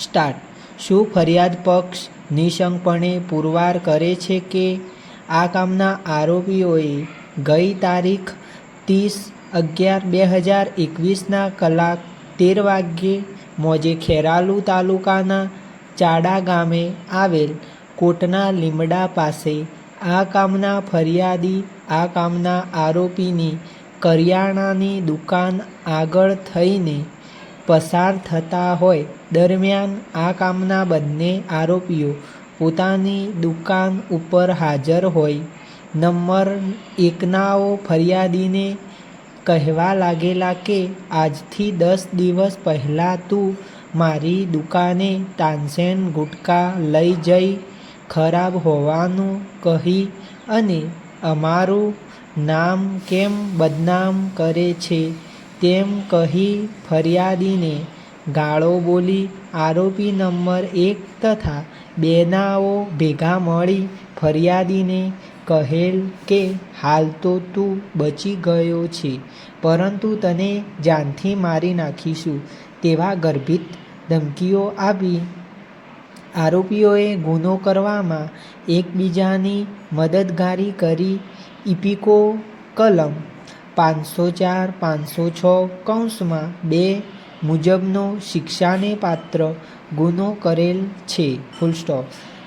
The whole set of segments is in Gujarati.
સ્ટાર્ટ. શું ફરિયાદ પક્ષ નિશંકપણે પુરવાર કરે છે કે આ કામના આરોપીઓએ ગઈ તારીખ ત્રીસ અગિયાર બે હજાર એકવીસના કલાક તેર વાગ્યે મોજે ખેરાલુ તાલુકાના ચાડા ગામે આવેલ કોટના લીમડા પાસે આ કામના ફરિયાદી, આ કામના આરોપીની કરિયાણાની દુકાન આગળ થઈને પસાર થતા હોય, દરમિયાન આ કામના બંને આરોપીઓ પોતાની દુકાન ઉપર હાજર હોય. નંબર એકનાઓ ફરિયાદીને કહેવા લાગેલા કે, આજથી દસ દિવસ પહેલાં તું મારી દુકાને તાનસેન ગુટકા લઈ જઈ, ખરાબ હોવાનું કહી અને અમારું નામ કેમ બદનામ કરે છે? તેમ કહી ફરિયાદીને ગાળો બોલી આરોપી નંબર એક તથા બેનાઓ ભેગા મળી ફરિયાદીને કહેલ કે હાલ તો તું બચી ગયો છે, પરંતુ તને જાનથી મારી નાખીશું તેવા ગર્ભિત ધમકીઓ આપી આરોપીઓએ ગુનો કરવામાં એકબીજાની મદદગારી કરી ઇપિકો કલમ પાંચસો ચાર, પાંચસો છ, કૌંસમાં બે મુજબનો શિક્ષાને પાત્ર ગુનો કરેલ છે. ફૂલ સ્ટોપ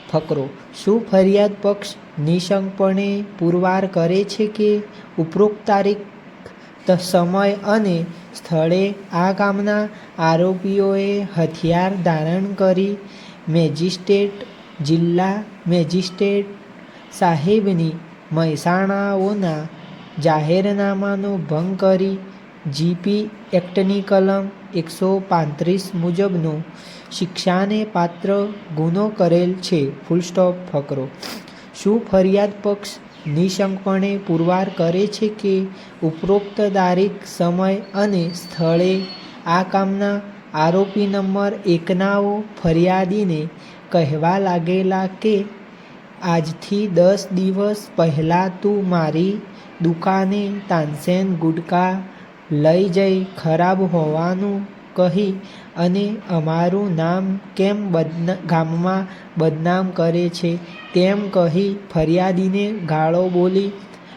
ફકરો, શું ફરિયાદ પક્ષ નિશંકપણે પુરવાર કરે છે કે ઉપરોક્ત તારીખ સમય અને સ્થળે આ કામના આરોપીઓએ હથિયાર ધારણ કરી મેજિસ્ટ્રેટ, જિલ્લા મેજિસ્ટ્રેટ સાહેબની મહેસાણાઓના જાહેરનામાનો ભંગ કરી જીપી એક્ટની કલમ એકસો પાંત્રીસ મુજબનો શિક્ષાને પાત્ર ગુનો કરેલ છે. ફૂલસ્ટોપ ફકરો. શું ફરિયાદ પક્ષ નિશંકપણે પુરવાર કરે છે કે ઉપરોક્ત તારીખ, સમય અને સ્થળે આ કામના આરોપી નંબર એકનાઓ ફરિયાદીને કહેવા લાગેલા કે આજથી દસ દિવસ પહેલાં તું મારી દુકાને તાનસેન ગુટકા લઈ જઈ, ખરાબ હોવાનું કહી અને અમારું નામ કેમ બદના, ગામમાં બદનામ કરે છે? તેમ કહી ફરિયાદીને ગાળો બોલી,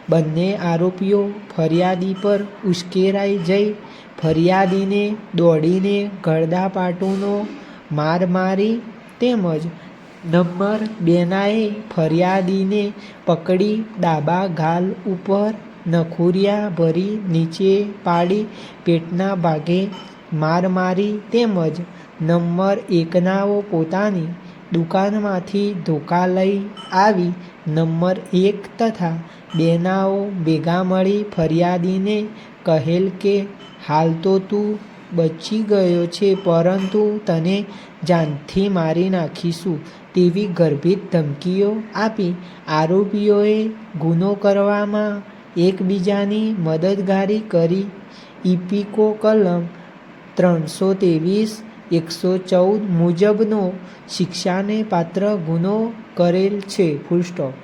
બંને આરોપીઓ ફરિયાદી પર ઉશ્કેરાઈ જઈ. ફરિયાદીને દોડીને ગળદાપાટુનો માર મારી તેમજ નંબર બેનાએ ફરિયાદીને પકડી ડાબા ગાલ ઉપર નખુરિયા ભરી નીચે પાડી પેટના ભાગે માર મારી તેમજ નંબર એકનાઓ પોતાની દુકાનમાંથી ધોકા લઈ આવી નંબર એક તથા બેનાઓ ભેગા મળી ફરિયાદીને કહેલ કે, હાલ તો તું બચી ગયો છે, પરંતુ તને જાનથી મારી નાખીશું તેવી ગર્ભિત ધમકીઓ આપી. આરોપીઓએ ગુનો કરવામાં એકબીજાની મદદગારી કરી. ઇપિકો કલમ ત્રણસો ત્રેવીસ, એકસો ચૌદ મુજબનો શિક્ષાને પાત્ર ગુનો કરેલ છે ફૂલ સ્ટોપ